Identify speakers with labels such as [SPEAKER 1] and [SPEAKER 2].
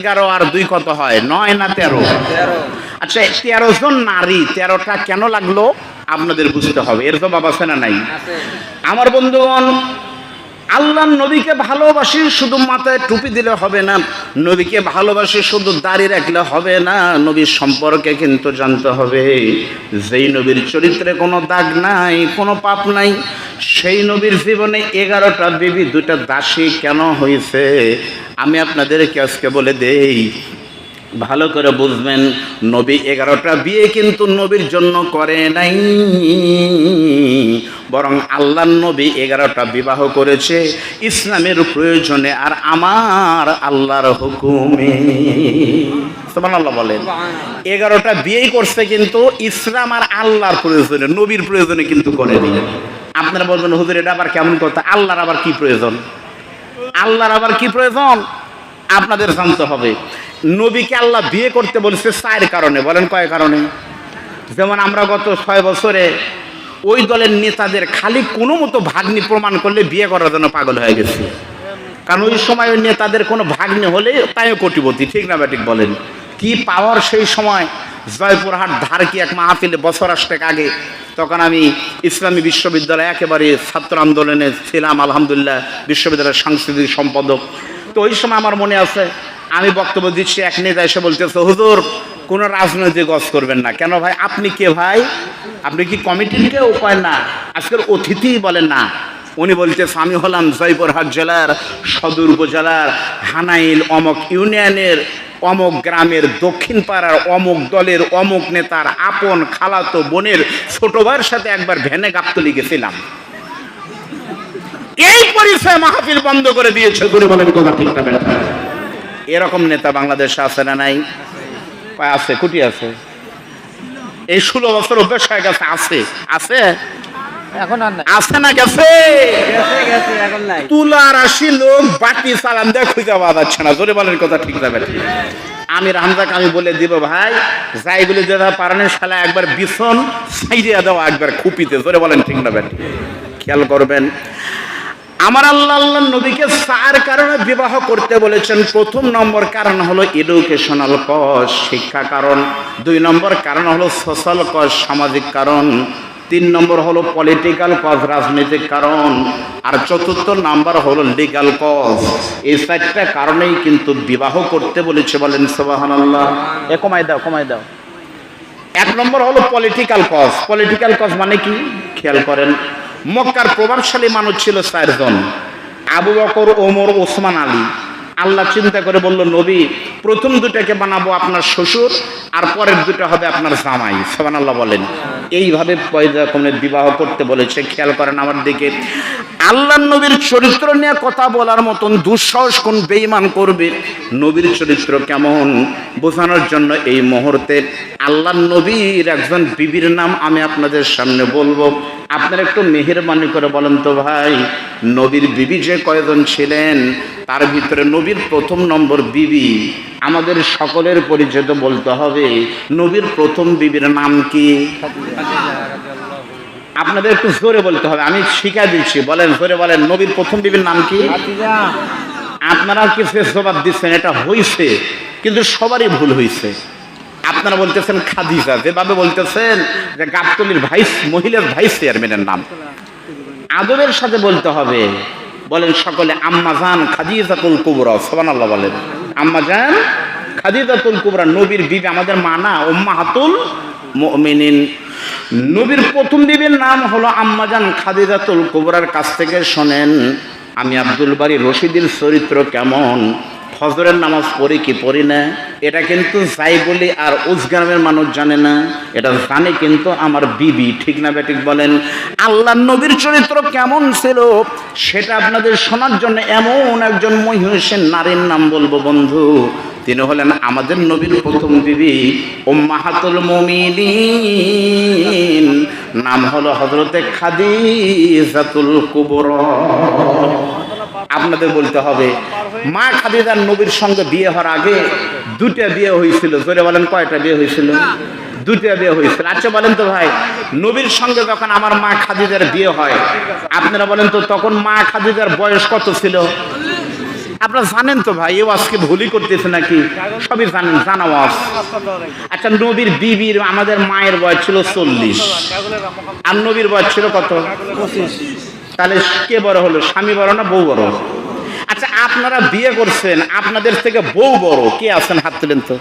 [SPEAKER 1] এগারো আর দুই কত হয়? নয় না তেরো? আচ্ছা তেরো জন নারী তেরোটা কেন লাগল? আপনাদের বুঝতে হবে। এর তো বাবা না নাই? আমার বন্ধুগণ আল্লাহ নবীকে ভালোবাসি, শুধু মাথায় টুপি দিলে হবে না। নবীকে ভালোবাসি, শুধু দাড়ি রাখলে হবে না। নবীর সম্পর্কে কিন্তু জানতে হবে। যেই নবীর চরিত্রে কোনো দাগ নাই, কোনো পাপ নাই, সেই নবীর জীবনে এগারোটা বিবি দুটা দাসী কেন হয়েছে আমি আপনাদেরকে আজকে বলে দেই ভালো করে বুঝবেন, নবী এগারোটা বিয়ে কিন্তু নবীর জন্য করে নাই। বরং আল্লাহ নবী এগারোটা বিবাহ করেছে, ইসলামের প্রয়োজনে আর আমার আল্লাহর হুকুমে। আল্লাহ বলেন। এগারোটা বিয়েই করছে কিন্তু ইসলাম আর আল্লাহর প্রয়োজনে, নবীর প্রয়োজনে কিন্তু করেনি আপনারা বলবেন, হুজুর, এটা আবার কেমন কথা? আল্লাহর আবার কি প্রয়োজন? আল্লাহর আবার কি প্রয়োজন? আপনাদের জানতে হবে। নবীকে আল্লাহ বিয়ে করতে বলছে চার কারণে, বলেন কয় কারণে? যেমন আমরা গত ছয় বছরে ওই দলের নেতাদের খালি কোনো মতো ভাগ্নি প্রমাণ করলে বিয়ে করার জন্য পাগল হয়ে গেছে। কারণ ওই সময় ওই নেতাদের কোনো ভাগ্নি হলে তাইও কোটিপতি, ঠিক না ব্যাটিক বলেন? কি পাওয়ার সেই সময়? জয়পুরহাট ধার কি এক মাহফিলে বছর আসতেক আগে তখন আমি ইসলামী বিশ্ববিদ্যালয়ে একেবারে ছাত্র আন্দোলনে ছিলাম, আলহামদুলিল্লাহ, বিশ্ববিদ্যালয়ের সাংস্কৃতিক সম্পাদক। তো ওই সময় আমার মনে আছে আমি বক্তব্য দিচ্ছি, এক নেতা এসে বলতেছে, হুজুর, কোনো রাজনৈতিক গজ করবেন না। কেন ভাই, আপনি কে ভাই? আপনি কি কমিটির কেউ কয়, না। আজকের অতিথি বলেন, না। উনি বলতেছে, আমি হলাম জয়পুরহাট জেলার সদর উপজেলার হানাইল অমক ইউনিয়নের অমক গ্রামের দক্ষিণ পাড়ার অমক দলের অমক নেতার আপন খালাতো বোনের ছোট ভাইয়ের সাথে একবার ভ্যানে গাবতলি গেছিলাম। এই পরিচয় মাহফিল বন্ধ করে দিয়েছে। বলেন, কথা? এরকম নেতা বাংলাদেশে আছে না নাই? আছে কুটি আছে। এই ষোলো বছর অভ্যাস হয়ে গেছে আছে। আছে?
[SPEAKER 2] এখন আর
[SPEAKER 1] আছে না গেছে?
[SPEAKER 2] গেছে গেছে এখন নাই।
[SPEAKER 1] তুলা রাশি লোক বাটি চালান দিয়ে খুঁজে পাওয়া যাচ্ছে না। জোরে বলেন কথা ঠিক যাবে আমি রামজাকে আমি বলে দিব ভাই যাই বলে যে পারানের শালা একবার বিছন সাইডিয়া দেওয়া একবার খুপিতে। জোরে বলেন ঠিক না খেয়াল করবেন। আমার আল্লাহ আল্লাহ নবীকে চার কারণে বিবাহ করতে বলেছেন। প্রথম নম্বর কারণ হলো এডুকেশনাল কজ শিক্ষা কারণ। দুই নম্বর কারণ হলো সোশ্যাল কস সামাজিক কারণ। তিন নম্বর হলো পলিটিক্যাল কজ রাজনৈতিক কারণ। আর চতুর্থ নাম্বার হলো লিগাল কজ এই চারটা কারণেই কিন্তু বিবাহ করতে বলেছে বলেন সোবাহান আল্লাহ এ কমাই দাও কমাই দাও। এক নম্বর হলো পলিটিক্যাল কজ পলিটিক্যাল কজ মানে কি? খেয়াল করেন। মক্কার প্রভাবশালী মানুষ ছিল চারজন। আবু বকর, ওমর, ওসমান, আলী। আল্লাহ চিন্তা করে বলল, নবী, প্রথম দুটাকে বানাবো আপনার শ্বশুর, আর পরের দুটা হবে আপনার জামাই। সোমান আল্লাহ বলেন। এইভাবে পয়দাকমের বিবাহ করতে বলেছে। খেয়াল করেন আমার দিকে। আল্লাহ নবীর চরিত্র নিয়ে কথা বলার মতন দুঃসাহস কোন বেইমান করবে? নবীর চরিত্র কেমন? বোঝানোর জন্য এই মুহূর্তে আল্লাহ নবীর একজন বিবির নাম আমি আপনাদের সামনে বলব। আপনারা একটু মেহেরবানি করে বলেন তো ভাই। নবীর বিবি যে কয়জন ছিলেন তার ভিতরে নবীর প্রথম নম্বর বিবি আমাদের সকলের পরিচয় তো বলতে হবে নবীর প্রথম বিবির নাম কি? আপনাদের একটু জোরে বলতে হবে আমি শিখা দিচ্ছি বলেন জোরে বলেন নবীর প্রথম বিবির নাম কি? আপনারা কি শেষ জবাব দিচ্ছেন এটা হইছে কিন্তু সবারই ভুল হইছে। আপনারা বলতেছেন খাদিজা যেভাবে বলতেছেন যে গাবতলির ভাইস মহিলার ভাইস চেয়ারম্যানের নাম। আদবের সাথে বলতে হবে। বলেন সকলে আম্মাজান খাদিজাতুল কুবরা সুবহানাল্লাহ বলেন। আম্মাজান খাদিজাতুল কুবরা নবীর বিবি, আমাদের মানা উম্মাহাতুল মুমিনিন। নবীর প্রথম বিবির নাম হলো আম্মাজান খাদিজাতুল কুবরার কাছ থেকে শোনেন, আমি আব্দুল বাড়ি রশিদের চরিত্র কেমন? ফজরের নামাজ পড়ি কি পড়ি না? এটা কিন্তু যাই বলি আর উজগ্রামের মানুষ জানে না। এটা জানে কিন্তু আমার বিবি, ঠিক না বেঠিক বলেন? আল্লাহ নবীর চরিত্র কেমন ছিল? সেটা আপনাদের শোনার জন্য এমন একজন মহিষের নারীর নাম বলব বন্ধু। তিনি হলেন আমাদের নবীর প্রথম বিবি, উম্মাহাতুল মুমিনিন। নাম হলো হজরতে খাদিজাতুল কুবরা। আপনাদের বলতে হবে মা খাদিজার নবীর সঙ্গে বিয়ে হওয়ার আগে দুটা বিয়ে হয়েছিল। জোরে বলেন কয়টা বিয়ে হয়েছিল? দুটা বিয়ে হয়েছিল। আচ্ছা বলেন তো ভাই, নবীর সঙ্গে যখন আমার মা খাদিজার বিয়ে হয়, আপনারা বলেন তো তখন মা খাদিজার বয়স কত ছিল? আপনারা জানেন তো ভাই এ আজকে ভুলই করতেছে নাকি? সবই জানেন, জানা ওয়াজ আচ্ছা নবীর বিবির, আমাদের মায়ের বয়স ছিল চল্লিশ। আর নবীর বয়স ছিল কত? তাহলে কে বড় হলো, স্বামী বড় না বউ বড়? আচ্ছা আপনারা বিয়ে করছেন আপনাদের থেকে বউ বড়। কে আছেন? হাত তুলেন তো।